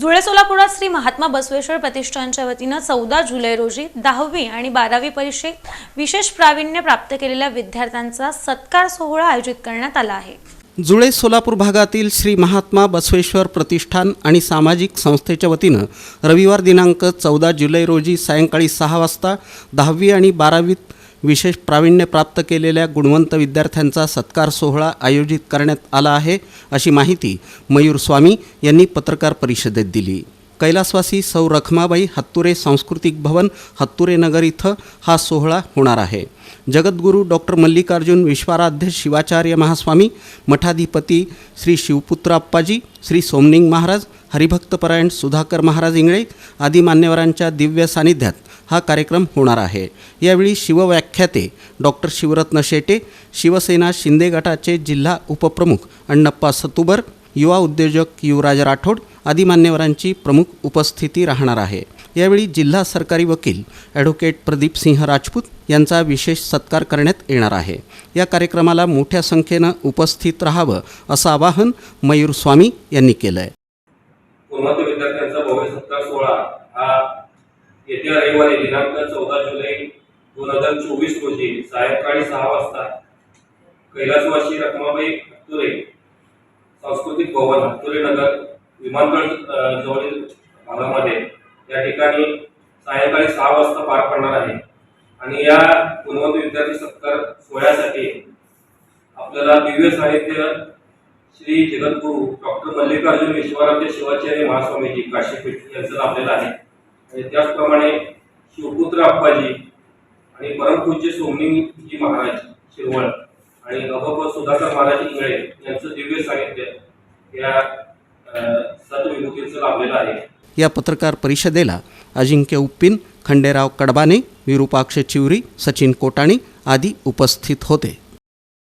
जुळे सोलापुरात श्री महात्मा बसवेश्वर प्रतिष्ठानच्या वतीनं चौदा जुलै रोजी दहावी आणि बारावी परीक्षेत विशेष प्रावीण्य प्राप्त केलेल्या विद्यार्थ्यांचा सत्कार सोहळा आयोजित करण्यात आला आहे. जुळे सोलापूर भागातील श्री महात्मा बसवेश्वर प्रतिष्ठान आणि सामाजिक संस्थेच्या वतीनं रविवार दिनांक चौदा जुलै रोजी सायंकाळी सहा वाजता दहावी आणि बारावीत विशेष प्रावीण्य प्राप्त केलेल्या गुणवंत विद्यार्थ्यांचा सत्कार सोहळा आयोजित करण्यात आला आहे अशी माहिती मयूर स्वामी यांनी पत्रकार परिषदेत दिली. कैलासवासी सौ रखमाबाई हत्तुरे सांस्कृतिक भवन हत्तुरे नगर इथं हा सोहळा होणार आहे. जगद्गुरू डॉक्टर मल्लिकार्जुन विश्वाराध्य शिवाचार्य महास्वामी मठाधिपती श्री शिवपुत्र अप्पाजी श्री सोमनिंग महाराज हरिभक्तपरायण सुधाकर महाराज इंगळे आदी मान्यवरांच्या दिव्य सानिध्यात हा कार्यक्रम होणार आहे. यावेळी शिवव्याख्याते डॉक्टर शिवरत्न शेटे शिवसेना शिंदे गटाचे जिल्हा उपप्रमुख अण्णप्पा सतुबर युवा उद्योजक युवराज राठोड आदी मान्यवरांची प्रमुख उपस्थिती राहणार आहे. यावेळी जिल्हा सरकारी वकील ॲडव्होकेट प्रदीप सिंह राजपूत यांचा विशेष सत्कार करण्यात येणार आहे. या कार्यक्रमाला मोठ्या संख्येनं उपस्थित राहावं असं आवाहन मयूर स्वामी यांनी केलं आहे उन्मत्त विद्यार्थ्यांचा भव्य सत्कार सोहळा हा येत्या रविवारी दिनांक चौदा जुलै दोन हजार चोवीस रोजी सायंकाळी सहा वाजता कैलासवासी रखमाबाई हत्तुरे सांस्कृतिक भवन हत्तुरे नगर विमानतळ जवळील भागामध्ये या ठिकाणी सायंकाळी सहा वाजता पार पडणार आहे. आणि या गुणवंत विद्यार्थी सत्कार सोहळ्यासाठी आपल्याला दिव्य साहित्य श्री जगद्गुरु डॉक्टर मल्लिकार्जुन विश्वराध्य शिवाचार्य महास्वामीजी काशीपीठ यांचं लाभलेलं आहे. आणि त्याचप्रमाणे शिवपुत्र अप्पाजी आणि परमपूज्य सोमनीजी महाराज शिरवळ आणि अभप सुधाकर महाराज इंगळे यांचं दिव्य साहित्य या अं, सतविभूतीचं लाभलेलं आहे. या पत्रकार परिषदेला अजिंक्य उप्पिन खंडेराव कडबाने विरूपाक्ष चिवरी सचिन कोटाणी आदी उपस्थित होते.